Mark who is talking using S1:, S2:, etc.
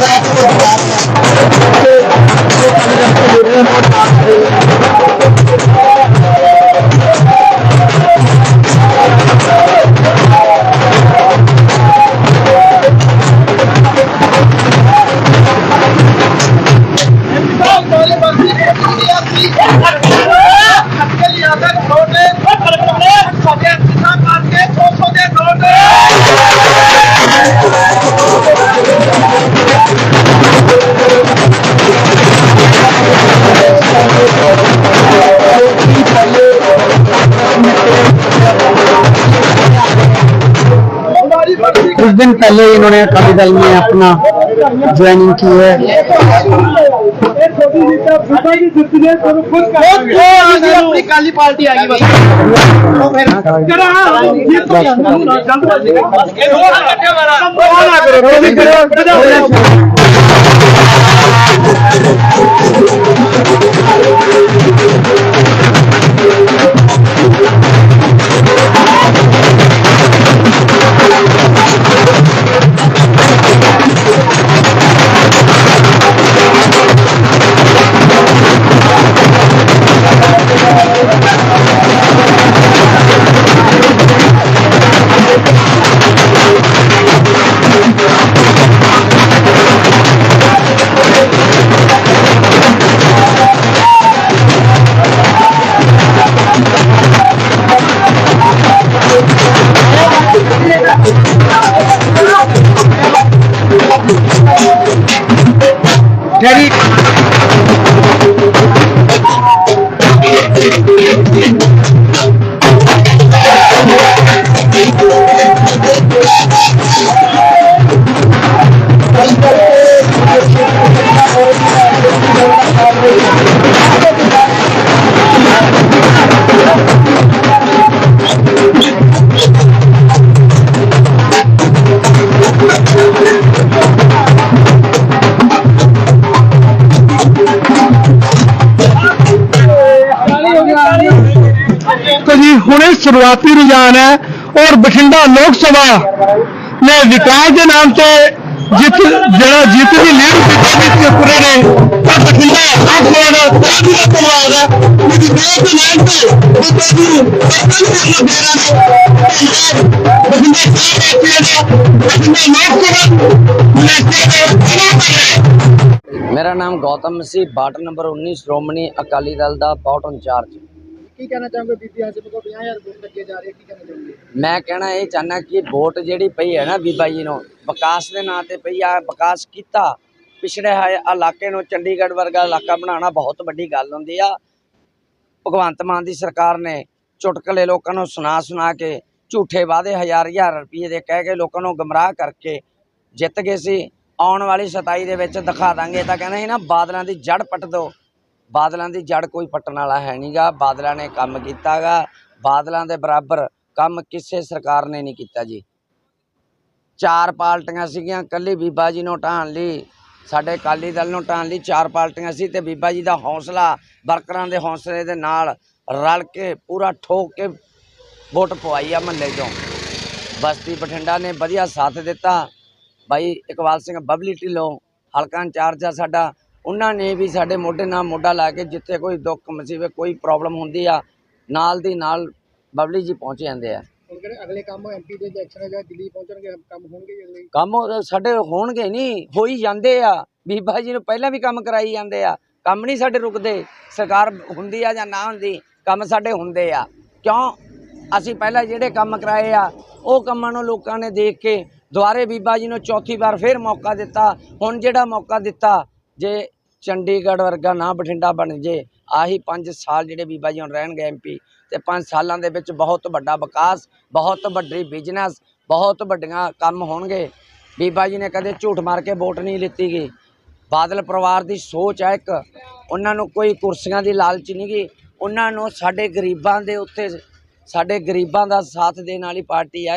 S1: يا पहले इन्होंने अकाली दल में अपना ज्वाइनिंग की है
S2: अपनी काली पार्टी आ गई बस
S1: Daddy ਹੁਣੇ ਸ਼ੁਰੂਆਤੀ ਰੁਝਾਨ ਹੈ ਔਰ ਬਠਿੰਡਾ ਲੋਕ ਸਭਾ ਨੇ ਵਿਕਾਸ ਦੇ ਨਾਮ ਤੇ ਜਿੱਤ ਜਿਹੜਾ ਜਿੱਤ ਦੀ ਲੀਡ ਕੀਤੀ ਤੇ ਪੂਰੇ ਨੇ। ਪਰ ਬਠਿੰਡਾ ਆਪ ਲੋੜ ਤਾਬੀ ਦਾ ਪਰਿਵਾਰ ਹੈ। ਜਿਹਦੀ ਦੇਸ਼ ਦੇ ਤੇ ਬੁੱਧਾ ਗੁਰੂ ਪਰਤਨ ਦੇ ਲੋਕਾਂ
S3: ਮੇਰਾ ਨਾਮ ਗੌਤਮ ਮਸੀਹ ਬਾਟ ਨੰਬਰ 19 ਸ਼੍ਰੋਮਣੀ ਅਕਾਲੀ ਦਲ ਦਾ ਪੌਟ ਇੰਚਾਰਜ।
S2: ਕੀ ਕਹਿਣਾ ਚਾਹੋਗੇ ਬੀਬੀ ਹਾਜ਼ਰ ਕੋ 50000 ਵੋਟ ਲੱਗੇ ਜਾ ਰਹੇ, ਕੀ ਕਹਿਣਾ ਚਾਹੋਗੇ?
S3: ਮੈਂ ਕਹਿਣਾ ਇਹ ਚਾਹਨਾ ਕਿ ਵੋਟ ਜਿਹੜੀ ਪਈ ਹੈ ਨਾ ਬੀਬਾ ਜੀ ਨੂੰ, ਵਿਕਾਸ ਦੇ ਨਾਂ ਤੇ ਪਈ ਆ, ਵਿਕਾਸ ਕੀਤਾ। ਪਿਛੜੇ ਇਲਾਕੇ ਨੂੰ ਚੰਡੀਗੜ੍ਹ ਵਰਗਾ ਇਲਾਕਾ ਬਣਾਉਣਾ ਬਹੁਤ ਵੱਡੀ ਗੱਲ ਹੁੰਦੀ ਆ। ਭਗਵੰਤ ਮਾਨ ਦੀ ਸਰਕਾਰ ਨੇ ਚੁਟਕਲੇ ਲੋਕਾਂ ਨੂੰ ਸੁਣਾ ਸੁਣਾ ਕੇ ਝੂਠੇ ਵਾਅਦੇ ਹਜ਼ਾਰ ਹਜ਼ਾਰ ਰੁਪਏ ਦੇ ਕਹਿ ਕੇ ਲੋਕਾਂ ਨੂੰ ਗਮਰਾਹ ਕਰਕੇ ਜਿੱਤ ਗਏ ਸੀ। ਆਉਣ ਵਾਲੀ 27 ਦੇ ਵਿੱਚ ਦਿਖਾ ਦਾਂਗੇ ਤਾਂ ਕਹਿੰਦੇ ਸੀ ਨਾ, ਬਾਦਲਾਂ ਦੀ ਜੜ ਪੱਟ ਦੋ ਬਾਦਲਾਂ ਦੀ ਜੜ ਕੋਈ ਪੱਟਣ ਵਾਲਾ ਹੈ ਨਹੀਂਗਾ, ਬਾਦਲਾਂ ਨੇ ਕੰਮ ਕੀਤਾਗਾ, ਬਾਦਲਾਂ ਦੇ ਬਰਾਬਰ ਕੰਮ ਕਿਸੇ ਸਰਕਾਰ ਨੇ ਨਹੀਂ ਕੀਤਾ ਜੀ। ਚਾਰ ਪਾਰਟੀਆਂ ਸੀਗੀਆਂ, ਕੱਲੀ ਬੀਬਾ ਜੀ ਨੂੰ ਢਾਣ ਲਈ, ਸਾਡੇ ਅਕਾਲੀ ਦਲ ਨੂੰ ਢਾਣ ਲਈ ਚਾਰ ਪਾਰਟੀਆਂ ਸੀ ਤੇ ਬੀਬਾ ਜੀ ਦਾ ਹੌਸਲਾ ਵਰਕਰਾਂ ਦੇ ਹੌਸਲੇ ਦੇ ਨਾਲ ਰਲ ਕੇ ਪੂਰਾ ਠੋਕ ਕੇ ਵੋਟ ਪਵਾਈ ਆ ਮਹੱਲੇ ਚੋਂ। ਬਸਤੀ ਬਠਿੰਡਾ ਨੇ ਵਧੀਆ ਸਾਥ ਦਿੱਤਾ। ਬਾਈ ਇਕਬਾਲ ਸਿੰਘ ਬਬਲੀ ਢਿੱਲੋਂ, ਹਲਕਾ ਇੰਚਾਰਜ ਆ ਸਾਡਾ ਉਹਨਾਂ ਨੇ ਵੀ ਸਾਡੇ ਮੋਢੇ ਨਾਲ ਮੋਢਾ ਲਾ ਕੇ ਜਿੱਥੇ ਕੋਈ ਦੁੱਖ ਮੁਸੀਬਤ ਕੋਈ ਪ੍ਰੋਬਲਮ ਹੁੰਦੀ ਆ ਨਾਲ ਦੀ ਨਾਲ ਬਬਲੀ ਜੀ ਪਹੁੰਚ ਜਾਂਦੇ ਆ।
S2: ਅਗਲੇ ਕੰਮ ਐਮਪੀ ਦੇ ਇਲੈਕਸ਼ਨ ਜਾਂ ਦਿੱਲੀ ਪਹੁੰਚਣਗੇ ਕੰਮ ਹੋਣਗੇ
S3: ਸਾਡੇ ਹੋਣਗੇ ਨਹੀਂ ਹੋਈ ਜਾਂਦੇ ਆ। ਬੀਬਾ ਜੀ ਨੂੰ ਪਹਿਲਾਂ ਵੀ ਕੰਮ ਕਰਾਈ ਜਾਂਦੇ ਆ। ਕੰਮ ਨਹੀਂ ਸਾਡੇ ਰੁਕਦੇ ਸਰਕਾਰ ਹੁੰਦੀ ਆ ਜਾਂ ਨਾ ਹੁੰਦੀ ਕੰਮ ਸਾਡੇ ਹੁੰਦੇ ਆ। ਕਿਉਂ? ਅਸੀਂ ਪਹਿਲਾਂ ਜਿਹੜੇ ਕੰਮ ਕਰਾਏ ਆ ਉਹ ਕੰਮਾਂ ਨੂੰ ਲੋਕਾਂ ਨੇ ਦੇਖ ਕੇ ਦੁਆਰੇ ਬੀਬਾ ਜੀ ਨੂੰ ਚੌਥੀ ਵਾਰ ਫੇਰ ਮੌਕਾ ਦਿੱਤਾ। ਹੁਣ ਜਿਹੜਾ ਮੌਕਾ ਦਿੱਤਾ ਜੇ ਚੰਡੀਗੜ੍ਹ ਵਰਗਾ ਨਾ ਬਠਿੰਡਾ ਬਣ ਜੇ, ਆਹੀ 5 ਸਾਲ ਜਿਹੜੇ ਬੀਬਾ ਜੀ ਹੁਣ ਰਹਿਣਗੇ ਐਮਪੀ ਤੇ 5 ਸਾਲਾਂ ਦੇ ਵਿੱਚ ਬਹੁਤ ਵੱਡਾ ਵਿਕਾਸ, ਬਹੁਤ ਵੱਡੀ ਬਿਜ਼ਨਸ ਬਹੁਤ ਵੱਡੀਆਂ ਕੰਮ ਹੋਣਗੇ। ਬੀਬਾ ਜੀ ਨੇ ਕਦੇ ਝੂਠ ਮਾਰ ਕੇ ਵੋਟ ਨਹੀਂ ਲਿੱਤੀ ਗਈ ਬਾਦਲ ਪਰਿਵਾਰ ਦੀ ਸੋਚ ਹੈ ਇੱਕ, ਉਹਨਾਂ ਨੂੰ ਕੋਈ ਕੁਰਸੀਆਂ ਦੀ ਲਾਲਚ ਨਹੀਂ ਗੀ। ਉਹਨਾਂ ਨੂੰ ਸਾਡੇ ਗਰੀਬਾਂ ਦੇ ਉੱਤੇ, ਸਾਡੇ ਗਰੀਬਾਂ ਦਾ ਸਾਥ ਦੇਣ ਵਾਲੀ ਪਾਰਟੀ ਹੈ